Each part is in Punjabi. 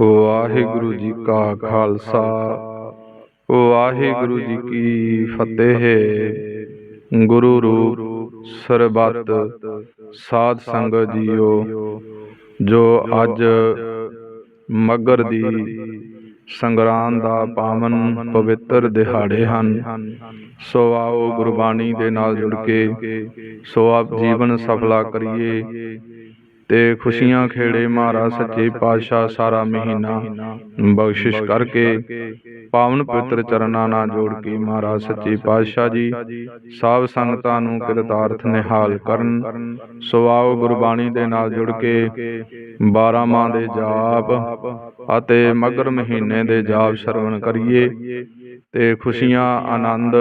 ਵਾਹਿਗੁਰੂ ਜੀ ਕਾ ਖਾਲਸਾ। ਵਾਹਿਗੁਰੂ ਜੀ ਕੀ ਫਤਿਹ। ਗੁਰੂ ਰੂਪ ਸਰਬੱਤ ਸਾਧ ਸੰਗਤ ਜੀਓ, ਜੋ ਅੱਜ ਮਗਰ ਦੀ ਸੰਗਰਾਂਦ ਦਾ ਪਾਵਨ ਪਵਿੱਤਰ ਦਿਹਾੜੇ ਹਨ। ਸੋ ਆਓ ਗੁਰਬਾਣੀ ਦੇ ਨਾਲ ਜੁੜ ਕੇ ਸੋ ਆਪ ਜੀਵਨ ਸਫਲਾ ਕਰੀਏ। ਤੇ ਖੁਸ਼ੀਆਂ ਖੇੜੇ ਮਹਾਰਾਜ ਸੱਚੇ ਪਾਤਸ਼ਾਹ ਸਾਰਾ ਮਹੀਨਾ। ਬਖਸ਼ਿਸ਼ ਕਰਕੇ ਪਾਵਨ ਪਵਿੱਤਰ ਚਰਨਾਂ ਨਾਲ ਜੋੜ ਕੇ ਮਹਾਰਾਜ ਸੱਚੇ ਪਾਤਸ਼ਾਹ ਜੀ ਸਭ ਸੰਗਤਾਂ ਨੂੰ ਕਿਰਤਾਰਥ ਨਿਹਾਲ ਕਰਨ। ਸੋ ਗੁਰਬਾਣੀ ਦੇ ਨਾਲ ਜੁੜ ਕੇ 12 ਮਾਹ ਦੇ ਜਾਪ ਅਤੇ ਮਗਰ ਮਹੀਨੇ ਦੇ ਜਾਪ ਸ਼ਰਵਣ ਕਰੀਏ। ਤੇ ਖੁਸ਼ੀਆਂ ਆਨੰਦ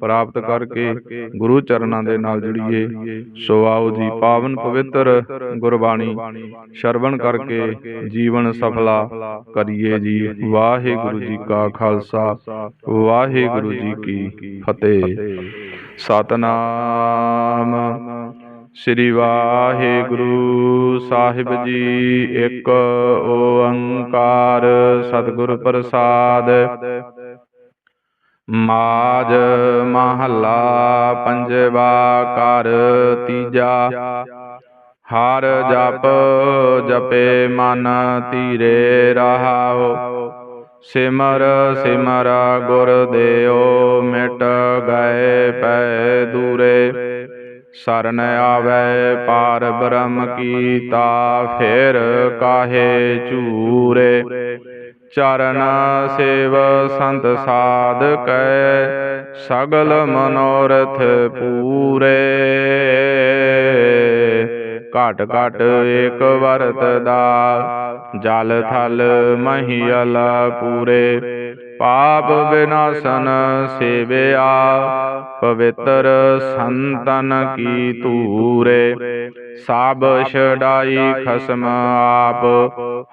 ਪ੍ਰਾਪਤ ਕਰਕੇ ਗੁਰੂ ਚਰਨਾਂ ਦੇ ਨਾਲ ਜੁੜੀਏ। ਸੋ ਆਓ ਜੀ ਪਾਵਨ ਪਵਿੱਤਰ ਗੁਰਬਾਣੀ ਸ਼ਰਵਣ ਕਰਕੇ ਜੀਵਨ ਸਫਲਾ ਕਰੀਏ ਜੀ। ਵਾਹਿਗੁਰੂ ਜੀ ਕਾ ਖਾਲਸਾ। ਵਾਹਿਗੁਰੂ ਜੀ ਕੀ ਫਤਿਹ। ਸਤਨਾਮ। ਸ੍ਰੀ ਵਾਹਿਗੁਰੂ ਸਾਹਿਬ ਜੀ ਇੱਕ ਓੰਕਾਰ। ਸਤਿਗੁਰ ਪ੍ਰਸਾਦ। ਮਾਜ ਮਹੱਲਾ ਪੰਜਵਾ ਕਰ ਤੀਜਾ। ਹਰ ਜਪ ਜਪੇ ਮਨ ਧੀਰੇ ਰਹਾਓ। ਸਿਮਰ ਸਿਮਰ ਗੁਰ ਦੇਓ ਮਿਟ ਗਏ ਪੈ ਦੂਰੇ। ਸਰਨ ਆਵੇ ਪਾਰ ਬ੍ਰਹਮ ਕੀਤਾ, ਫੇਰ ਕਾਹੇ ਝੂਰੇ। ਚਰਨ ਸੇਵ ਸੰਤ ਸਾਧ ਕੈ ਸਗਲ ਮਨੋਰਥ ਪੂਰੇ। ਘਟ ਘਟ ਏਕ ਵਰਤ ਦਾ ਜਲ ਥਲ ਮਹੀਲ ਪੂਰੇ। ਪਾਪ ਵਿਨਾਸ਼ਨ ਸੇਵਿਆ, ਪਵਿੱਤਰ ਸੰਤਨ ਕੀ ਧੂਰੇ। ਸਭ ਛਡਾਈ ਖਸਮ ਆਪ,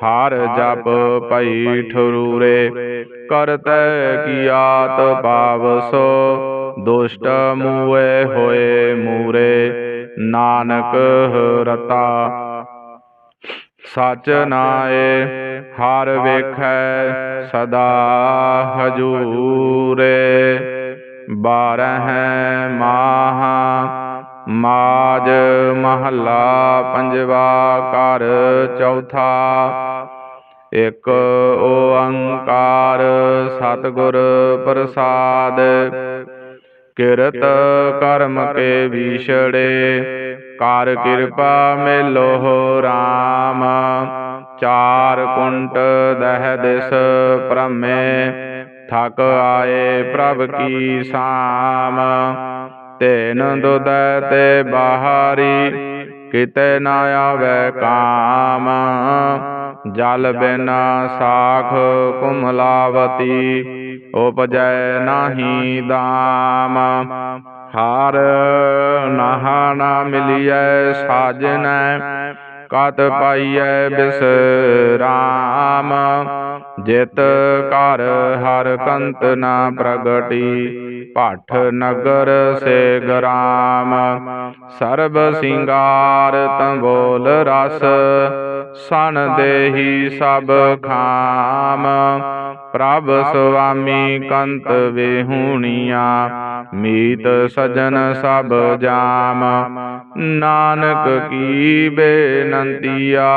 ਹਰ ਜਪ ਪਈ ਠਰੂਰੇ। ਕਰਤੈ ਕੀਆਤ ਪਾਵ ਸੋ, ਦੁਸ਼ਟ ਮੂਏ ਹੋਏ ਮੂਰੇ। ਨਾਨਕ ਰਤਾ, ਸਚ ਨਾਏ। ਹਰ ਵੇਖੈ ਸਦਾ ਹਜੂਰੇ। ਬਾਰਹਿ ਮਾਹ ਮਾਜ ਮਹੱਲਾ ਪੰਜਵਾ ਘਰ ਚੌਥਾ। ਇਕ ਓੰਕਾਰ ਸਤਿਗੁਰ ਪ੍ਰਸਾਦ। ਕਿਰਤ ਕਰਮ ਕੇ ਵਿਛੜੇ। ਕਰ ਕਿਰਪਾ ਮੇਲੋ ਰਾਮ। ਚਾਰ ਕੁੰਟ ਦਹ ਦਿਸ ਭ੍ਰਮੇ, ਥਕ ਆਏ ਪ੍ਰਭ ਕੀ ਸਾਮ। ਤੈਨ ਦੁਦ ਤੇ ਬਾਹਰੀ, ਕਿਤੇ ਨਾ ਆਵੇ ਕਾਮ। ਜਲ ਬਿਨ ਸਾਖ ਕੁਮਲਾਵਤੀ, ਉਪਜੈ ਨਾਹੀ ਦਾਮ। ਹਾਰ ਨਹਾ ਨਾ ਮਿਲਿਐ ਸਾਜਨੈ ਕਤ ਪਾਈਐ ਬਿਸਰਾਮ? ਜਿਤ ਕਰ ਹਰ ਕੰਤ ਨਾ ਪ੍ਰਗਟੀ ਭੱਠ ਨਗਰ ਸੇ ਗ੍ਰਾਮ। ਸਰਬ ਸਿੰਗਾਰ ਤੰਬੋਲ ਰਸ ਸਨ ਦੇਹੀ ਸਭ ਖਾਮ। ਪ੍ਰਭ ਸੁਆਮੀ ਕੰਤ ਵੇਹੂਣੀਆਂ, ਮੀਤ ਸਜਨ ਸਭ ਜਾਮ। ਨਾਨਕ ਕੀ ਬੇਨੰਤੀਆ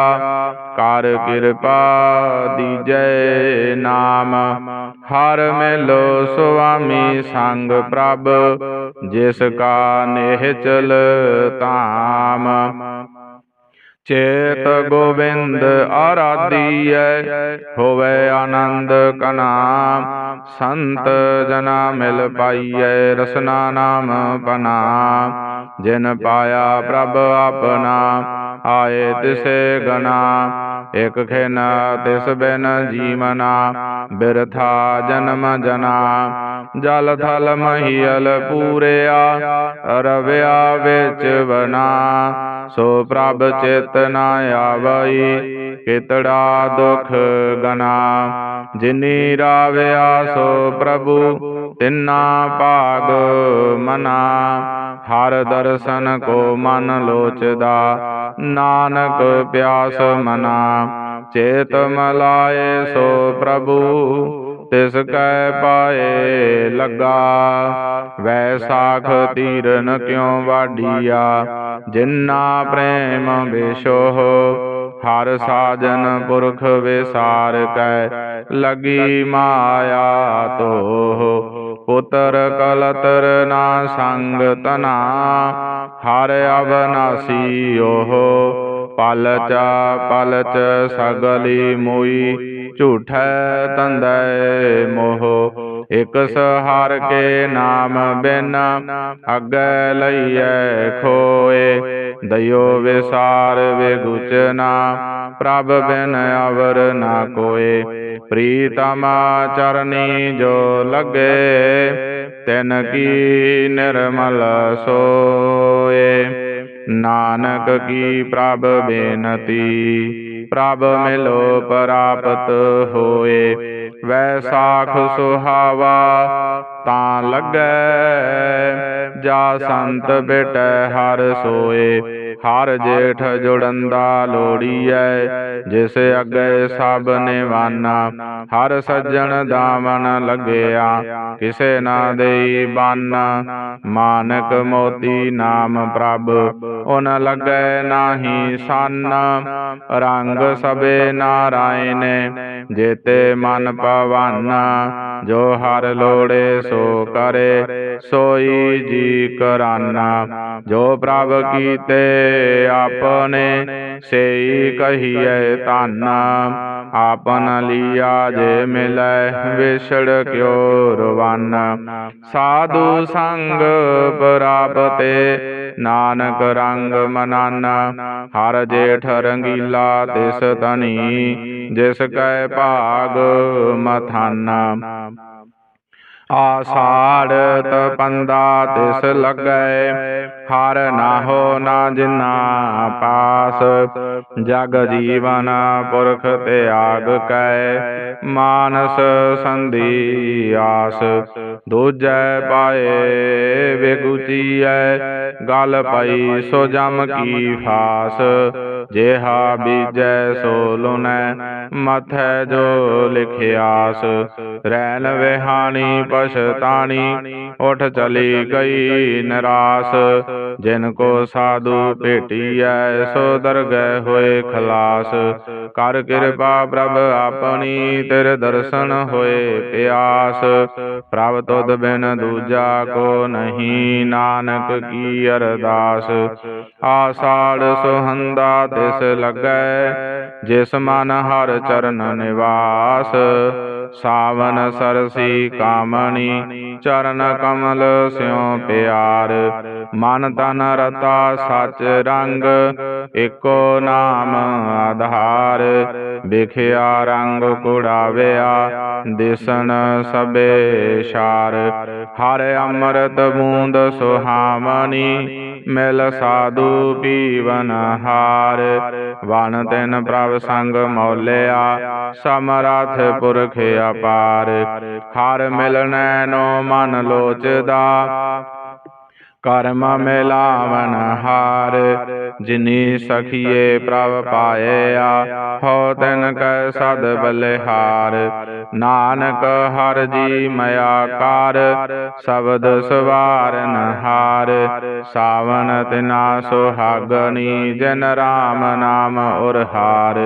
ਕਰ ਕਿਰਪਾ ਦੀਜੈ ਨਾਮ। ਹਰ ਮਿਲੋ ਸੁਆਮੀ ਸੰਗ ਪ੍ਰਭ, ਜਿਸ ਕਾ ਨਿਹਚਲ ਤਾਮ ਚੇਤ ਗੋਬਿੰਦ ਆਰਾਧੀਐ ਹੋਵੇ ਆਨੰਦ ਕਨਾ। ਸੰਤ ਜਨਾ ਮਿਲ ਪਾਈਐ ਰਸਨਾ ਨਾਮ ਬਨਾ। ਜਿਨ ਪਾਇਆ ਪ੍ਰਭ ਆਪਣਾ ਆਏ ਤਿਸੇ ਗਨਾ। ਇਕ ਖਿਨ ਤਿਸ ਬਿਨ ਜੀਵਨਾ, ਬਿਰਥਾ ਜਨਮ ਜਨਾ। ਜਲ ਥਲ ਮਹੀਲ ਪੂਰਿਆ, ਰਵਿਆ ਵਿੱਚ ਬਨਾ ਸੋ ਪ੍ਰਭ ਚਿਤ ਨਾ ਆਵਈ ਕਿਤੜਾ ਦੁਖ ਗਨਾ, ਜਿਨੀ ਰਾਵਿਆ ਸੋ ਪ੍ਰਭੂ, ਤਿਨਾ ਭਾਗ ਮਨਾ। ਹਰ ਦਰਸ਼ਨ ਕੋ ਮਨ ਲੋਚਦਾ, ਨਾਨਕ ਪਿਆਸ ਮਨਾ। ਚੇਤ ਮਲਾਏ ਸੋ ਪ੍ਰਭੂ, ਤਿਸ ਕੈ ਪਾਏ ਲੱਗਾ। ਵੈਸਾਖ ਤੀਰਨ ਕਿਉ ਵਾਡੀਆ ਜਿੰਨਾ ਪ੍ਰੇਮ ਵਿਸ਼ੋਹ ਹਰ ਸਾਜਨ ਪੁਰਖ ਵਿਸਾਰ ਕੈ, ਲਗੀ ਮਾਇਆ ਤੋਹ, ਪੁੱਤਰ ਕਲਤਰ ਨਾ ਸੰਗ ਤਨਾ, ਹਰ ਅਬਨਾਸੀ ਓਹ, ਪਲਚ ਪਲਚ ਸਗਲੀ ਮੋਈ, ਝੂਠੈ ਤੰਦੈ ਮੋਹ। ਇਕ ਸਹਾਰ ਕੇ ਨਾਮ ਬਿਨ ਅੱਗੇ ਲਈਐ ਖੋਏ। ਦਇਓ ਵਿਸਾਰ ਵਿਗੁਚਨਾ ਪ੍ਰਭ ਬਿਨ ਅਵਰ ਨਾ ਕੋਏ। ਪ੍ਰੀਤਮ ਚਰਨੀ ਜੋ ਲਗੇ, ਤਿਨ ਕੀ ਨਿਰਮਲ ਸੋਏ। ਨਾਨਕ ਕੀ ਪ੍ਰਭ ਬੇਨਤੀ, ਪ੍ਰਭ ਮਿਲੋ ਪ੍ਰਾਪਤ ਹੋਏ। ਵੈਸਾਖ ਸੁਹਾਵਾ ਤਾਂ ਲੱਗੈ ਜਾ ਸੰਤ ਬਿਟੈ ਹਰ ਸੋਏ। ਹਰ ਜੇਠ ਜੁੜੰਦਾ ਲੋੜੀਐ, ਜਿਸ ਅੱਗੇ ਸਭ ਨਿਵਾਨਾ। ਹਰ ਸੱਜਣ ਦਾਮਨ ਲੱਗਿਆ, ਕਿਸੇ ਨਾ ਦੇਈ ਬੰਨ। ਮਾਨਕ ਮੋਤੀ ਨਾਮ ਪ੍ਰਭ ਓਨ ਲੱਗੈ ਨਾਹੀ ਸੰਨ। ਰੰਗ ਸਬੇ ਨਾਰਾਇਣ, ਜੇਤੇ ਮਨ ਪਵਨ। ਜੋ ਹਰ ਲੋੜੇ ਸੋ ਕਰੇ, ਸੋਈ ਜੀ ਕਰਾਨਾ। ਜੋ ਪ੍ਰਭ ਕੀਤੇ ਆਪਣੇ ਸੇਈ ਕਹੀਐ ਧੰਨ। ਆਪਨ ਲੀਆ ਜੇ ਮਿਲੈ ਵਿਛੜ ਕਿਉ ਰਵਨ ਸਾਧੂ ਸੰਗ ਪ੍ਰਾਪਤੇ ਨਾਨਕ ਰੰਗ ਮਨਾਨਾ। ਹਰ ਜੇਠ ਰੰਗੀਲਾ ਤਿਸ ਤਨੀ ਜਿਸ ਕੈ ਭਾਗ ਮਥਾਨਾ। ਆਸਾੜ ਤਪੰਦਾ ਤਿਸ ਲੱਗੈ ਹਰ ਨਾਹੋ ਨਾ ਜਿਨਾ ਪਾਸ। ਜਗ ਜੀਵਨ ਪੁਰਖ ਤਿਆਗ ਕੈ ਮਾਨਸ ਸੰਧੀ ਆਸ। ਦੂਜੈ ਪਾਏ ਵਿਗੁਚੀਐ ਗਲ ਪਈ ਸੋ ਜਮ ਕੀ ਫਾਸ। ਜੇਹਾ ਬੀਜੈ ਸੋ ਲੁਨੈ ਮਥੈ ਜੋ ਲਿਖਿਆਸ। ਰੈਨ ਵਿਹਾਣੀ ਪਛਤਾਣੀ ਉਠ ਚਲੀ ਗਈ ਨਿਰਾਸ। ਜਿਨ ਕੋ ਸਾਧੂ ਭੇਟੀਐ ਸੋ ਦਰਗਹਿ ਹੋਏ ਖਲਾਸ। ਕਰ ਕਿਰਪਾ ਪ੍ਰਭ ਆਪਣੀ ਤੇਰੇ ਦਰਸ਼ਨ ਹੋਏ ਪਿਆਸ ਪ੍ਰਭ ਤੁਧ ਬਿਨ ਦੂਜਾ ਕੋ ਨਹੀਂ ਨਾਨਕ ਕੀ ਅਰਦਾਸ। ਆਸਾੜ ਸੁਹੰਦਾ ਤਿਸ ਲੱਗੈ, ਜਿਸ ਮਨ ਹਰ ਚਰਨ ਨਿਵਾਸ। ਸਾਵਨ ਸਰਸੀ ਕਾਮਣੀ, ਚਰਨ ਕਮਲ ਸਿਉ ਪਿਆਰ। ਮਨ ਤਨ ਰਤਾ ਸਚ ਰੰਗ ਏਕੋ ਨਾਮ ਆਧਾਰ। ਵਿਖਿਆ ਰੰਗ ਕੁੜਾਵਿਆ ਦਿਸਨ ਸਬੇ ਸ਼ਾਰ। ਹਰ ਅੰਮ੍ਰਿਤ ਬੂੰਦ ਸੁਹਾਵਣੀ ਮਿਲ ਸਾਧੂ ਪੀਵਨ ਹਾਰ। ਵਨ ਤਿਨ ਪ੍ਰਭ ਸੰਗ ਮੌਲਿਆ। ਸਮਰਥ ਪੁਰਖ ਅਪਾਰ। ਹਰ ਮਿਲਨੈ ਨੋ ਮਨ ਲੋਚਦਾ। ਕਰਮ ਮਿਲਾਵਨ ਹਾਰ ਜਿਨੀ ਸਖੀਏ ਪ੍ਰਭ ਪਾਇਆ ਹੋ ਤਿਨ ਕੈ ਸਦ ਬਲਿਹਾਰ। ਨਾਨਕ ਹਰ ਜੀ ਮਇਆ ਕਾਰ ਸ਼ਬਦ ਸਵਾਰਨ ਹਾਰ। ਸਾਵਨ ਤਿਨਾ ਸੁਹਾਗਣੀ ਜਨ ਰਾਮ ਨਾਮ ਉਰਹਾਰ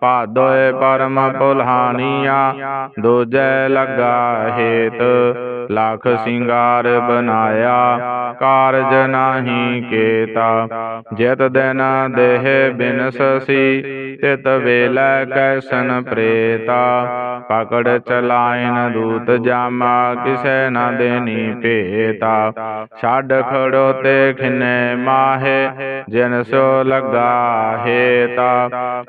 ਭਾਦੋਏ ਪਰਮ ਪੁਲਹਾਨੀਆ ਦੂਜੈ ਲੱਗਾ ਹੇਤ। ਲਖ ਸਿੰਗਾਰ ਬਨਾਇਆ ਕਾਰਜ ਨਾਹੀ ਕੇਤਾ ਜਿਤ ਦਿਨ ਦੇਹ ਬਿਨਸਸੀ ਤਿਤ ਵੇਲੇ ਕੈਸਨ ਪ੍ਰੇਤਾ ਪਕੜ ਚਲਾਇਨ ਦੂਤ ਜਾਮਾ, ਕਿਸੈ ਨਾ ਦੇਨੀ ਭੇਤਾ। ਛੱਡ ਖੜੋ ਤੇ ਖਿਨੇ ਮਾਹੇ, ਜਿਨ ਸੋ ਲਗਾ ਹੇਤਾ।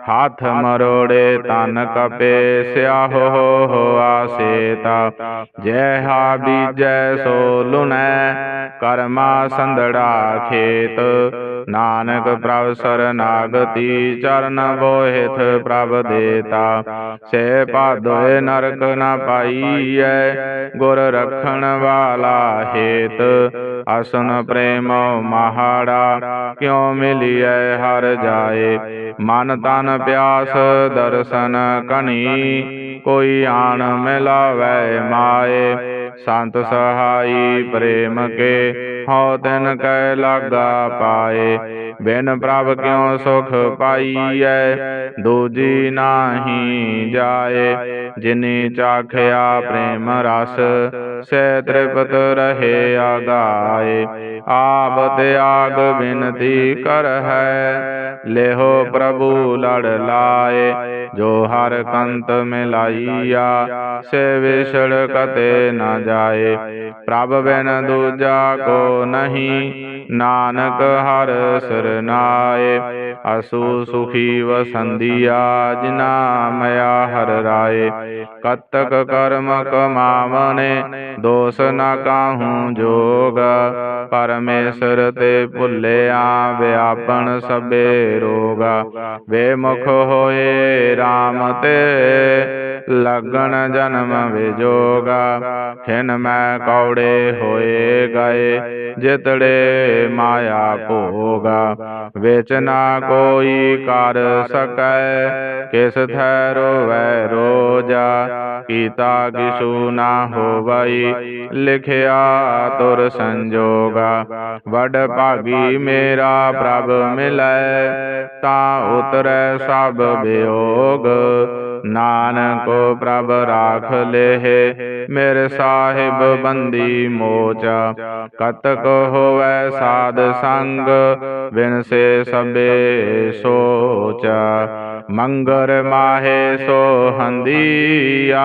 ਹੱਥ ਮਰੋੜੇ ਤਨ ਕਪੇ, ਸਿਆਹੋ ਹੋ ਸੇਤਾ ਜੈ ਹਾ ਬੀਜੈ ਸੋ ਲੁਨੈ ਕਰਮਾ ਸੰਦੜਾ ਖੇਤ। ਨਾਨਕ ਪ੍ਰਭ ਸਰਨਾਗਤੀ ਚਰਨ ਬੋਹਿਥ ਪ੍ਰਭ ਦੇਤਾ। ਸੇ ਭਾਦੋਏ ਨਰਕ ਨ ਪਾਈਐ। ਗੁਰ ਰਖਣ ਵਾਲਾ ਹੇਤ। ਅਸਨ ਪ੍ਰੇਮ ਮਹਾੜਾ ਕਿਉ ਮਿਲਿਐ? ਹਰ ਜਾਏ। ਮਨ ਤਨ ਪਿਆਸ ਦਰਸ਼ਨ ਕਣੀ। ਕੋਈ ਆਣ ਮਿਲਾਵੈ ਮਾਏ। ਸੰਤ ਸਹਾਈ ਪ੍ਰੇਮ ਕੇ। ਹਉ ਤਿਨ ਕੈ ਲਾਗਾ ਪਾਏ। ਬਿਨ ਪ੍ਰਭ ਕਿਉ ਸੁਖ ਪਾਈਐ? ਦੂਜੀ ਨਾਹੀ ਜਾਏ, ਜਿਨੀ ਚਾਖਿਆ ਪ੍ਰੇਮ ਰਸ, ਸੇ ਤ੍ਰਿਪਤ ਰਹੇ ਆਗਾਏ। ਆਪ ਤਿਆਗ ਬਿਨਤੀ ਕਰ ਹੈ ਲੇਹੋ ਪ੍ਰਭੂ ਲੜ ਲਾਏ। ਜੋ ਹਰ ਕੰਤ ਮਿਲਾਈਆ, ਸੇ ਵਿਛੜ ਕਤੇ ਨਾ ਜਾਏ। ਪ੍ਰਭ ਬਿਨ ਦੂਜਾ ਕੋ ਨਹੀਂ, ਨਾਨਕ ਹਰ ਸਰਨਾਏ ਅਸੂ ਸੁਖੀ ਵਸੰਦੀਆ ਜਿਨਾ ਮਇਆ ਹਰ ਰਾਏ। ਕਤਕ ਕਰਮ ਕਮਾਵਨੇ, ਦੋਸ ਨਾ ਕਾਹੂ ਜੋਗ। ਪਰਮੇਸ਼ਰ ਤੇ ਭੁੱਲਿਆ ਵਿਆਪਨ ਸਭੇ ਰੋਗਾ। ਵੇ ਮੁਖ ਹੋਏ RAM ਤੇ ਲਗਨ ਜਨਮ ਵਿਜੋਗਾ, ਖਿਨ ਮੈਂ ਕੌੜੇ ਹੋਏ ਗਏ, ਜਿਤੜੇ ਮਾਇਆ ਭੋਗਾ। ਵਿੱਚ ਨਾ ਕੋਈ ਕਰ ਸਕੈ, ਕਿਸ ਥੈ ਰੋਵੈ ਰੋਜਾ, ਕੀਤਾ ਕਿਸੂ ਨਾ ਹੋਵਈ, ਲਿਖਿਆ ਤੁਰ ਸੰਜੋਗਾ। ਵਡ ਭਾਗੀ ਮੇਰਾ ਪ੍ਰਭ ਮਿਲੈ, ਤਾਂ ਉਤਰੈ ਸਭ ਬਿਯੋਗ ਨਾਨਕ ਪ੍ਰਭ ਰਾਖ ਲੇਹ, ਮੇਰੇ ਸਾਹਿਬ ਬੰਦੀ ਮੋਚ। ਕਤਕ ਹੋਵੈ ਸਾਧ ਸੰਗ ਬਿਨ ਸੇ ਸਬੇ ਸੋਚ। ਮੰਗਰ ਮਾਹੇ ਸੋ ਹੰਦੀਆ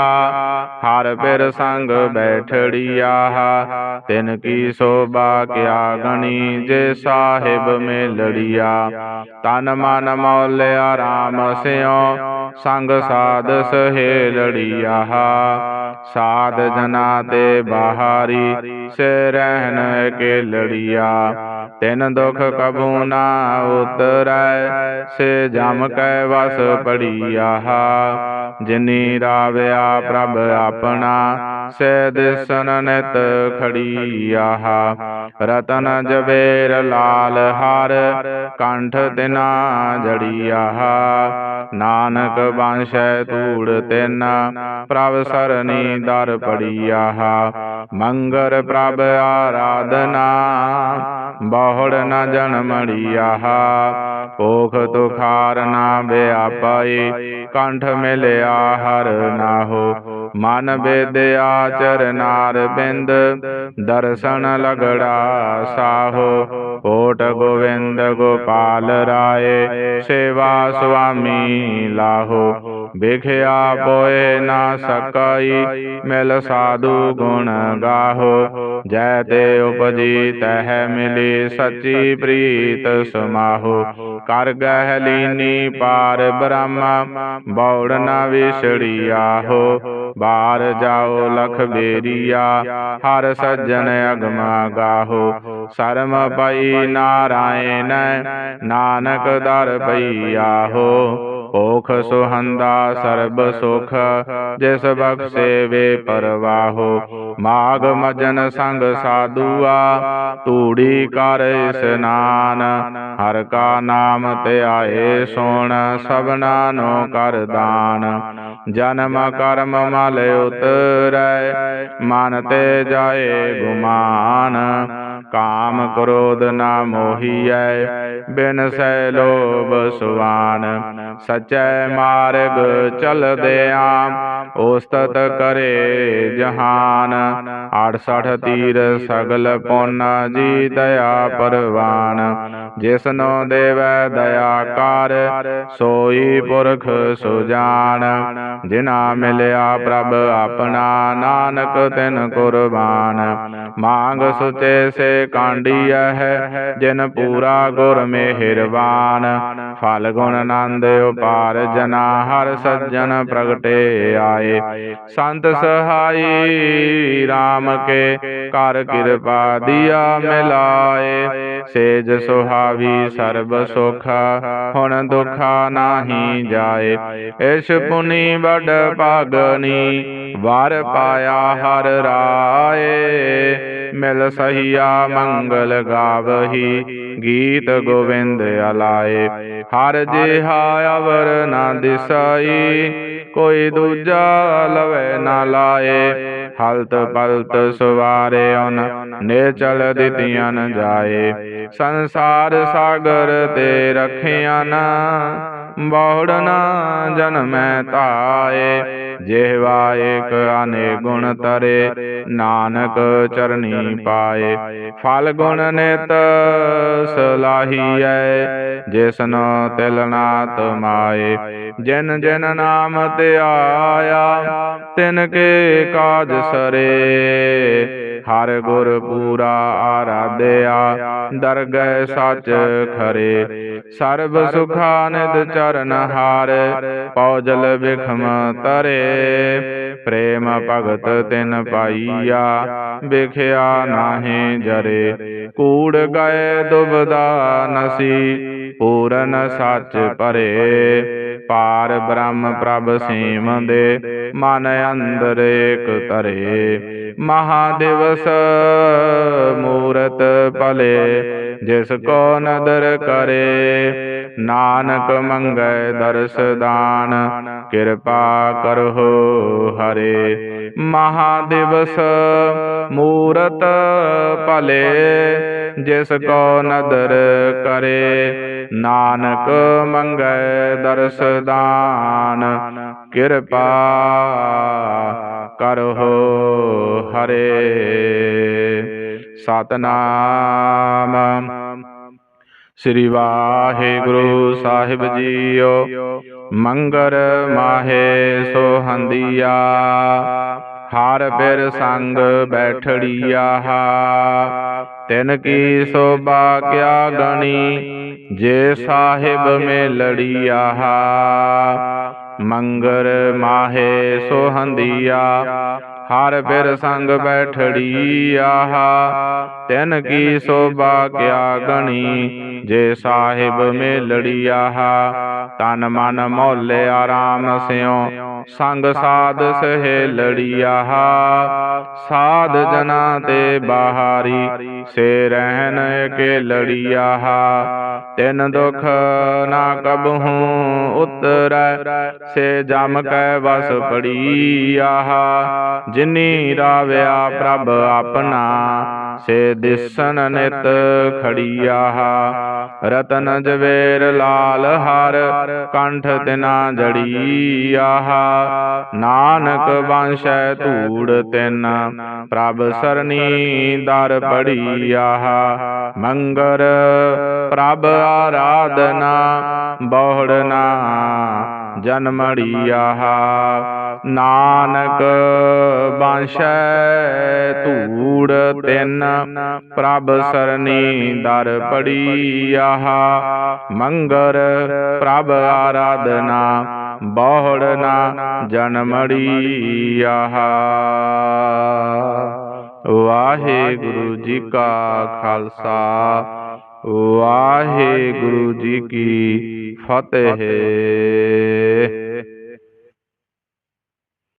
ਹਰ ਪਿਰ ਸੰਗ ਬੈਠੜੀਆ, ਤਿਨ ਕੀ ਸੋਭਾ ਕਿਆ ਗਣੀ ਜੇ ਸਾਹਿਬ ਮੇ ਲੜੀਆ ਤਨ ਮਨ ਮੌਲਿਆ RAM ਸਿਓ ਸੰਗ ਸਾਧ ਸਹੇ ਲੜੀਆ ਸਾਧ ਜਨਾ ਤੇ ਬਾਹਾਰੀ ਸੇ ਰਹਿਣ ਕੇ ਲੜੀਆ ਤਿਨ ਦੁਖ ਕਬੂ ਨਾ ਉਤਰੈ ਸੇ ਜਮ ਕੈ ਵਸ ਪੜੀਆ ਜਿਨੀ ਰਾਵਿਆ ਪ੍ਰਭ ਆਪਣਾ ਸੇ ਦਿਸਨ ਨਿਤ ਖੜੀਆ ਰਤਨ ਜਬੇਰ ਲਾਲ ਹਰ, ਕੰਠ ਤਿਨਾ ਜੜੀਆ ਨਾਨਕ ਬਾਂਸ਼ੈ ਧੂੜ ਤਿਨ, ਪ੍ਰਭ ਸਰਨੀ ਦਰ ਪੜੀਆ ਮੰਗਰ ਪ੍ਰਭ ਆਰਾਧਨਾ, ਬਹੁੜ ਨ ਜਨਮੜੀਆ ਭੋਖ ਤੁਖਾਰ ਨਾ ਵਿਆਪਾਈ, ਕੰਠ ਮਿਲਿਆ ਹਰ ਨਾਹੋ। ਮਨ ਬੇਦਿਆ ਚਰਨਾਰ ਬਿੰਦ ਦਰਸ਼ਨ ਲਗੜਾ ਸਾਹੋ ਕੋਟ ਗੋਵਿੰਦ ਗੋਪਾਲ ਰਾਏ ਸੇਵਾ ਸੁਆਮੀ ਲਾਹੋ ਵਿਖਿਆ ਪੋਏ ਨਾ ਸਕਈ, ਮਿਲ ਸਾਧੂ ਗੁਣ ਗਾਹੋ। ਜੈ ਤੇ ਉਪਜੀ ਤਹ ਮਿਲੀ ਸੱਚੀ ਪ੍ਰੀਤ ਸਮਾਹੋ। ਕਰ ਗਹਿ ਲੀਨੀ ਪਾਰ ਬ੍ਰਹਮ, ਬੌੜ ਨਾ ਵਿਛੜੀਆ ਬਾਰ ਜਾਓ ਲਖ ਬੇਰੀਆ, ਹਰ ਸੱਜਣ ਅਗਮਾ ਗਾਹੋ। ਸਰਮ ਪਈ ਨਾਰਾਇਣ, ਨਾਨਕ ਦਰ ਪਈਆ ਹੋ। ਓਖ ਸੁਹੰਦਾ ਸਰਬ ਸੁਖ, ਜਿਸ ਬਖਸ਼ੇ ਵੇ ਪਰਵਾਹੋ। ਮਾਗ ਮਜਨ ਸੰਗ ਸਾਧੂਆ ਤੂੜੀ ਕਰ ਇਸਨਾਨ ਹਰ ਕਾ ਨਾਮ ਤੇ ਆਏ ਸੋਣ, ਸਭਨਾ ਨੂੰ ਕਰ ਦਾਨ। ਜਨਮ ਕਰਮ ਮਲ ਉਤਰੈ, ਮਨ ਤੇ ਜਾਏ ਗੁਮਾਨ। ਕਾਮ ਕ੍ਰੋਧ ਨਾ ਮੋਹੀਐ, ਬਿਨ ਸੈ ਲੋਭ ਸੁਵਾਨ ਸਚੈ ਮਾਰਗ ਚਲਦੇ ਆਮ ਉਸਤਤ ਕਰੇ ਜਹਾਨ। 68 ਤੀਰ ਸਗਲ ਪੁੰਨ ਜੀ ਦਇਆ ਪਰਵਾਨ। ਜਿਸਨੋ ਦੇਵੈ ਦਇਆ ਕਰ, ਸੋਈ ਪੁਰਖ ਸੁਜਾਨ। ਜਿਨਾ ਮਿਲਿਆ ਪ੍ਰਭ ਆਪਣਾ ਨਾਨਕ ਤਿਨ ਕੁਰਬਾਨ। ਮੰਗ ਸੁਚੇ ਸੇ ਕਾਂਡੀਐ ਹੈ, ਜਿਨ ਪੂਰਾ ਗੁਰ ਮਿਹਰਬਾਨ। ਫਲ ਗੁਣ ਆਨੰਦ ਉਪਾਰ ਜਨਾ, ਹਰ ਸੱਜਣ ਪ੍ਰਗਟੇ ਆਏ। ਸੰਤ ਸਹਾਈ RAM ਕੇ, ਕਰ ਕਿਰਪਾ ਦੀਆ ਮਿਲਾਏ। ਸੇਜ ਸੁਹਾਵੀ ਸਰਬ ਸੁਖ, ਹੁਣ ਦੁਖਾ ਨਾਹੀ ਜਾਏ। ਇਸ ਪੁਨੀ ਵੱਡ ਭਾਗਨੀ, ਵਾਰ ਪਾਇਆ ਹਰ ਰਾਏ। ਮਿਲ ਸਹੀਆ ਮੰਗਲ ਗਾਵਹੀ, ਗੀਤ ਗੋਵਿੰਦ ਅਲਾਏ। ਹਰ ਜਿਹਾ ਅਵਰ ਨਾ ਦਿਸਾਈ, ਕੋਈ ਦੂਜਾ ਲਵੇ ਨਾ ਲਾਏ। ਹਲਤ ਪਲਤ ਸਵਾਰੇ ਉਨ ਨੇਚਲ ਦਿੱਤੀਆਂ ਨ ਜਾਏ। ਸੰਸਾਰ ਸਾਗਰ ਤੇ ਰਖਿਆ ਨਾ ਬਹੁੜ ਨਾ ਜਨਮੈ ਤਾਏ ਜਿਹਵਾ ਏਕ ਅਨੇ ਗੁਣ ਤਰੇ, ਨਾਨਕ ਚਰਨੀ ਪਾਏ। ਫਲ ਗੁਣ ਨਿਤ ਸਲਾਹੀਐ, ਜਿਸਨੋ ਤਿਲ ਨਾ ਮਾਏ। ਜਿਨ ਜਿਨ ਨਾਮ ਤੇ ਆਇਆ, ਤਿਨ ਕੇ ਕਾਜ ਸਰੇ। ਹਰ ਗੁਰ ਪੂਰਾ ਆਰਾਧਿਆ, ਦਰਗਹਿ ਸੱਚ ਖਰੇ। ਸਰਬ ਸੁਖਾਨਿਦ ਚਰਨ ਹਾਰ ਪੌਜਲ ਬਿਖਮ ਤਰੇ। ਪ੍ਰੇਮ ਭਗਤ ਤਿਨ ਪਾਈਆ, ਵਿਖਿਆ ਨਾਹੀ ਜਰੇ। ਕੂੜ ਗਏ ਦੁਬਦਾ ਨਸੀ, ਪੂਰਨ ਸੱਚ ਪਰੇ ਪਾਰ ਬ੍ਰਹਮ ਪ੍ਰਭ ਸੀਮ ਦੇ ਮਨ ਅੰਦਰ ਏਕ ਧਰੇ। ਮਹਾਦਿਵਸ ਮੂਰਤ ਭਲੇ ਜਿਸ ਕੋ ਨਦਰ ਕਰੇ। ਨਾਨਕ ਮੰਗੈ ਦਰਸ ਦਾਨ ਕਿਰਪਾ ਕਰਹੁ ਹਰੇ। ਮਹਾਦਿਵਸ ਮੂਰਤ ਭਲੇ ਜਿਸ ਕੋ ਨਦਰ ਕਰੇ, ਨਾਨਕ ਮੰਗੈ ਦਰਸ ਦਾਨ। ਕਿਰਪਾ ਕਰਹੁ ਹਰੇ। ਸਤਨਾਮ। ਸ੍ਰੀ ਵਾਹਿਗੁਰੂ ਸਾਹਿਬ ਜੀਓ, ਮੰਗਰ ਮਾਹੇ ਸੋਹੰਦੀਆ ਹਰ ਬਿਰ ਸੰਗ ਬੈਠੜੀਆ ਤਿਨ ਕੀ ਸੋਭਾ ਕਿਆ ਗਣੀ ਜੇ ਸਾਹਿਬ ਮੇ ਲੜੀਆ ਮੰਗਰ ਮਾਹੇ ਸੋਹੰਦੀਆ। ਹਰ ਬਿਰ ਸੰਗ ਬੈਠੜੀ ਆਹਾ ਤਿਨ ਕੀ ਸੋਭਾ ਕਿਆ ਗਣੀ ਜੇ ਸਾਹਿਬ ਮੇਲੜੀ ਆਹਾ ਤਨ ਮਨ ਮੋਲੇ ਆਰਾਮ ਸਿਉ ਸੰਗ ਸਾਧ ਸਹੇਲੜੀ ਆਹਾ ਸਾਧ ਜਨਾ ਤੇ ਬਾਹਾਰੀ ਸੇ ਰਹਿਨ ਕੇ ਲੜੀ ਆਹਾ ਤਿਨ ਦੁਖ ਨਾ ਕਬਹੂ ਉਤਰੈ ਸੇ ਜਮ ਕੈ ਵਸ ਪੜੀ ਆਹਾ ਜਿਨੀ ਰਾਵਿਆ ਪ੍ਰਭ ਆਪਣਾ ਸੇ ਦਿਸਨ ਨਿਤ ਖੜੀਆ ਰਤਨ ਜਵੇਰ ਲਾਲ ਹਰ ਕੰਠ ਤਿਨਾ ਜੜੀ ਨਾਨਕ ਵੰਸ਼ੈ ਧੂੜ ਤਿਨ, ਪ੍ਰਭ ਸਰਨੀ ਦਰ ਪੜੀ ਮੰਗਰ ਪ੍ਰਭ ਆਰਾਧਨਾ ਬਹੁੜਨਾ ਜਨਮੜੀ ਆਹਾ ਨਾਨਕ ਬਾਂਸ਼ੈ ਧੂੜ ਤਿੰਨ ਪ੍ਰਭ ਸਰਨੀ ਦਰ ਪੜੀ ਆਹਾ ਮੰਗਰ ਪ੍ਰਭ ਆਰਾਧਨਾ ਬਹੁੜਨਾ ਜਨਮੜੀ ਆਹਾ ਵਾਹਿਗੁਰੂ ਜੀ ਕਾ ਖਾਲਸਾ ਵਾਹਿਗੁਰੂ ਜੀ ਕੀ ਫਤਿਹ।